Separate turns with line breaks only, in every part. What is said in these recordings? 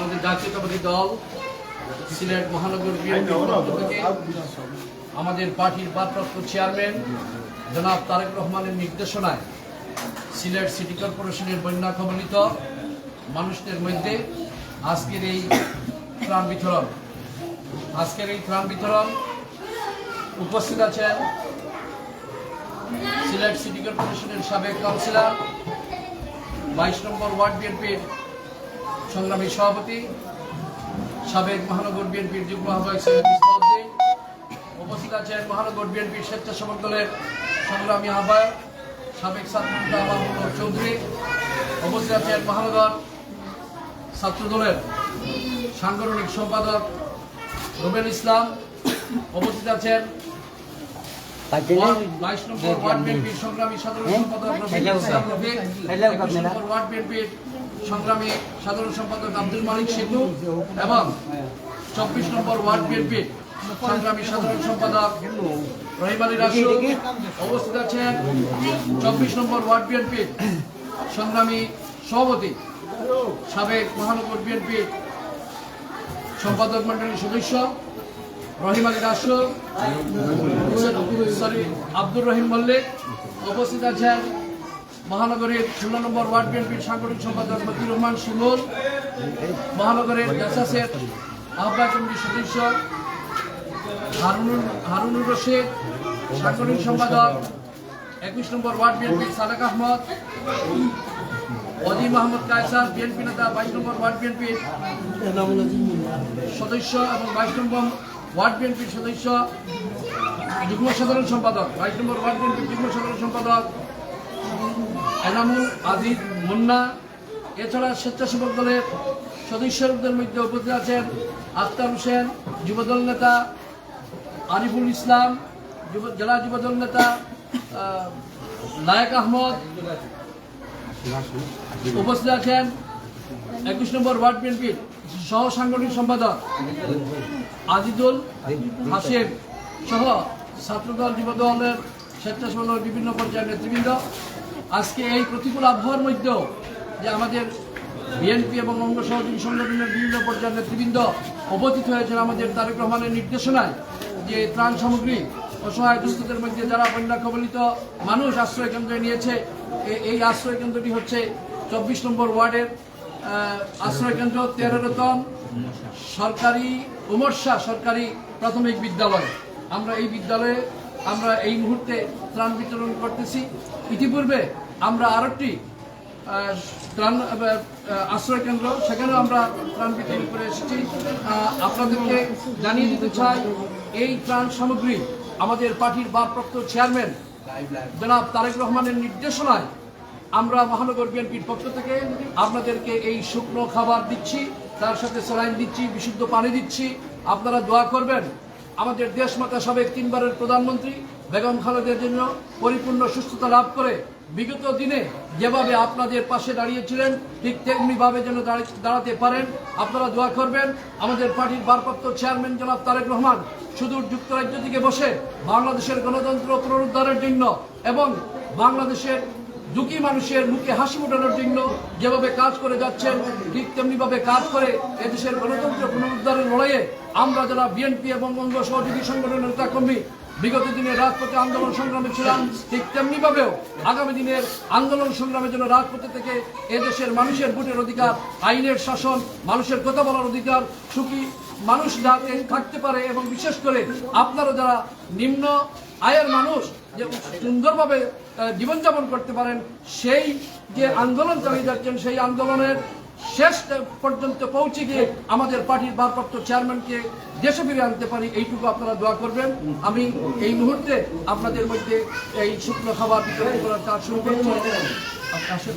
আমাদের জাতীয়তাবাদী দল, সিলেট মহানগর আমাদের পার্টির ভারপ্রাপ্ত চেয়ারম্যান, জনাব তারেক রহমানের নির্দেশনায় সিলেট সিটি কর্পোরেশনের বন্যা কবলিত মানুষদের মধ্যে আজকের এই ত্রাণ বিতরণ। আজকের এই ত্রাণ বিতরণ উপস্থিত আছেন সিলেট সিটি কর্পোরেশনের সাবেক কাউন্সিলর, বাইশ নম্বর ওয়ার্ড বিএনপির সংগ্রামী সভাপতি, সাবেক মহানগর বিএনপির যুগ্ম আহ্বায়ক সৈয়দ উপস্থিত আছেন মহানগর বিএনপির স্বেচ্ছাসেবক দলের সংগ্রামী আহ্বায়ক, সাবেক ছাত্রনেতা মাহমুদ চৌধুরী, উপস্থিত আছেন মহানগর ছাত্র দলের সাংগঠনিক সম্পাদক রুবেল ইসলাম, উপস্থিত আছেন সংগ্রামী সাধারণ সম্পাদক রফিক ওয়ার্ড বিএনপির সংগ্রামী সাধারণ সম্পাদক আব্দুল মালিক শিবু এবং চব্বিশ নম্বর ওয়ার্ড বিএনপি সংগ্রামী সাধারণ সম্পাদক রহিম আলী উপস্থিত আছেন চব্বিশ নম্বর ওয়ার্ড বিএনপি সংগ্রামী সভাপতি সাবেক মহানগর বিএনপি সম্পাদক মন্ডলীর সদস্য রহিম আলী রাসু সরি, আব্দুর রহিম মল্লিক উপস্থিত আছেন মহানগরীর ষোলো নম্বর ওয়ার্ড বিএনপির সাংগঠনিক সম্পাদক মতিউর রহমান শিমুল, মহানগরের জাসাসের আহ্বায়ক কমিটির সদস্য হারুনুর হারুনুর রশিদ, সাংগঠনিক সম্পাদক একুশ নম্বর ওয়ার্ড বিএনপির সাদেক আহমদ অজি মাহমুদ কায়সার বিএনপি নেতা বাইশ নম্বর ওয়ার্ড বিএনপির সদস্য এবং বাইশ নম্বর ওয়ার্ড বিএনপির সদস্য যুগ্ম সাধারণ সম্পাদক, বাইশ নম্বর ওয়ার্ড বিএনপির যুগ্ম সাধারণ সম্পাদক এনামুল, আজিজ, মুন্না, এছাড়া স্বেচ্ছাসেবক দলের সদস্যদের মধ্যে উপস্থিত আছেন আখতার হোসেন, যুবদল নেতা আরিফুল ইসলাম জেলা যুবদল নেতা লায়েক আহমদ। উপস্থিত আছেন একুশ নম্বর ওয়ার্ড বিএনপির সহ সাংগঠনিক সম্পাদক আজিদুল হাসিম সহ ছাত্রদল, যুবদলের স্বেচ্ছাসেবক বিভিন্ন পর্যায়ের নেতৃবৃন্দ। আজকে এই প্রতিকূল আবহাওয়ার মধ্যেও যে আমাদের বিএনপি এবং অঙ্গ সহযোগী সংগঠনের বিভিন্ন পর্যায়ের নেতৃবৃন্দ উপস্থিত হয়েছেন আমাদের তারেক রহমানের নির্দেশনায় যে ত্রাণ সামগ্রী অসহায় দুস্থদের মধ্যে যারা বন্যা কবলিত মানুষ আশ্রয় কেন্দ্রে নিয়েছে এই আশ্রয় কেন্দ্রটি হচ্ছে চব্বিশ নম্বর ওয়ার্ডের আশ্রয় কেন্দ্র তেরো রতন সরকারি উমরশা সরকারি প্রাথমিক বিদ্যালয়। আমরা এই বিদ্যালয়ে আমরা এই মুহূর্তে ত্রাণ বিতরণ করতেছি। ইতিপূর্বে আমরা আরেকটি ত্রাণ আশ্রয় কেন্দ্র, সেখানেও আমরা ত্রাণ বিতরণ করে এসেছি। আপনাদেরকে জানিয়ে দিতে চাই, এই ত্রাণ সামগ্রী আমাদের পার্টির ভারপ্রাপ্ত চেয়ারম্যান জনাব তারেক রহমানের নির্দেশনায় আমরা মহানগর বিএনপির পক্ষ থেকে আপনাদেরকে এই শুকনো খাবার দিচ্ছি, তার সাথে স্যালাইন দিচ্ছি, বিশুদ্ধ পানি দিচ্ছি। আপনারা দোয়া করবেন আমাদের দেশমাতা সাবেক তিনবারের প্রধানমন্ত্রী বেগম খালেদের জন্য পরিপূর্ণ সুস্থতা লাভ করে বিগত দিনে যেভাবে আপনাদের পাশে দাঁড়িয়েছিলেন, ঠিক তেমনিভাবে যেন দাঁড়ি- দাঁড়াতে পারেন। আপনারা দোয়া করবেন, আমাদের পার্টির ভারপ্রাপ্ত চেয়ারম্যান জনাব তারেক রহমান সুদূর যুক্তরাজ্য থেকে বসে বাংলাদেশের গণতন্ত্র পুনরুদ্ধারের জন্য এবং বাংলাদেশের দুঃখী মানুষের মুখে হাসি ফোটানোর জন্য যেভাবে কাজ করে যাচ্ছেন, ঠিক তেমনিভাবে কাজ করে এদেশের গণতন্ত্র পুনরুদ্ধারের লড়াইয়ে আমরা যারা বিএনপি এবং অঙ্গ সহযোগী সংগঠনের নেতা কর্মী বিগত দিনে রাজপথে আন্দোলন সংগ্রামে ছিলাম, ঠিক তেমনিভাবেও আগামী দিনের আন্দোলন সংগ্রামের জন্য রাজপথে থেকে এদেশের মানুষের ভোটের অধিকার, আইনের শাসন, মানুষের কথা বলার অধিকার, সুখী মানুষ যাতে থাকতে পারে এবং বিশেষ করে আপনারা যারা নিম্ন আয়ের মানুষ, যে সুন্দরভাবে জীবনযাপন করতে পারেন। সেই যে আন্দোলন চালিয়ে যাচ্ছেন সেই আন্দোলনের শেষ পর্যন্ত পৌঁছে গিয়ে আমাদের পার্টির ভারপ্রাপ্ত চেয়ারম্যানকে দেশে ফিরে আনতে পারি এইটুকু আপনারা দোয়া করবেন। আমি এই মুহূর্তে আপনাদের মধ্যে এই শুকনো খাবার বিতরণ করার কাজ শুরু করছি। আসেন,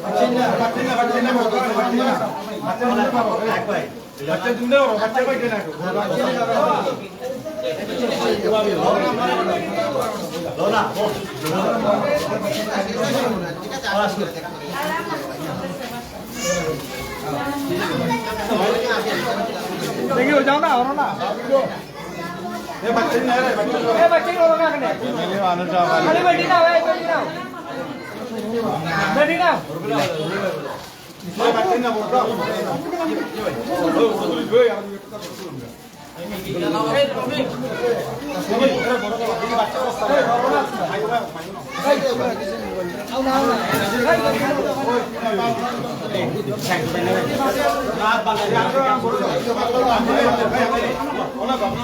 দাও।
देखियो जाओ ना और ना ये बच्चे नहीं रहे बच्चे ए बच्चे को रोका कने ये मानो जा खाली बैठी ना भाई बैठी ना
ওনা ভাবনা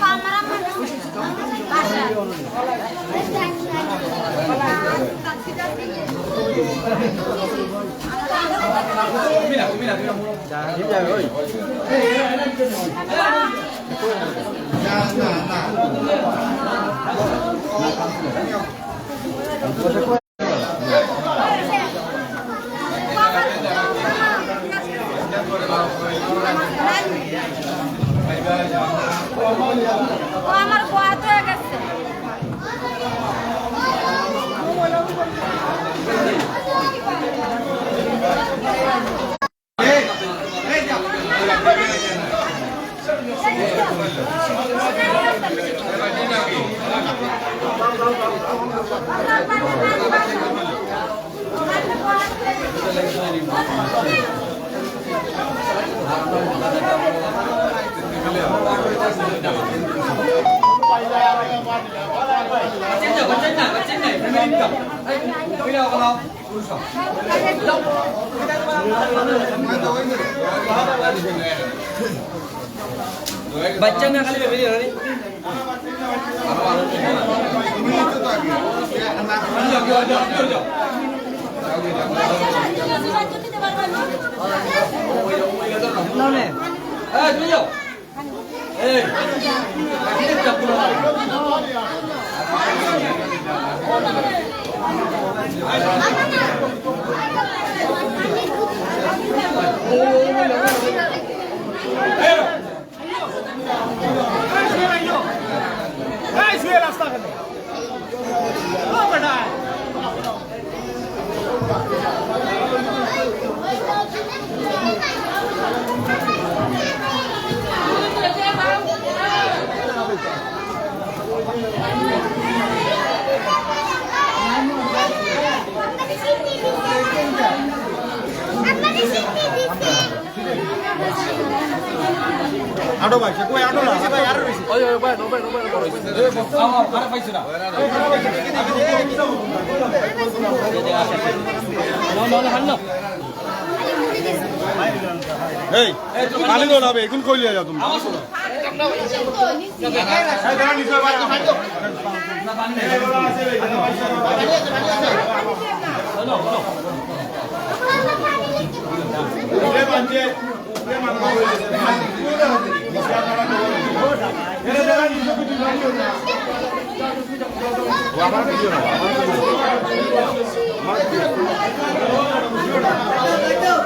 mana? Basah.
बच्चा ना खाली बेबी रे নামে এই তুই যাও এই কাকিনে চাপ
আটো ভাই সে কই আটো না ভাই আরও বেশি
ওই ওই ভাই নবাই নবাই নবাই
আরে পাইছ না
এই পানি দাও না বে এখন কই লিয়া যাও তুমি এই আমার ভিডিও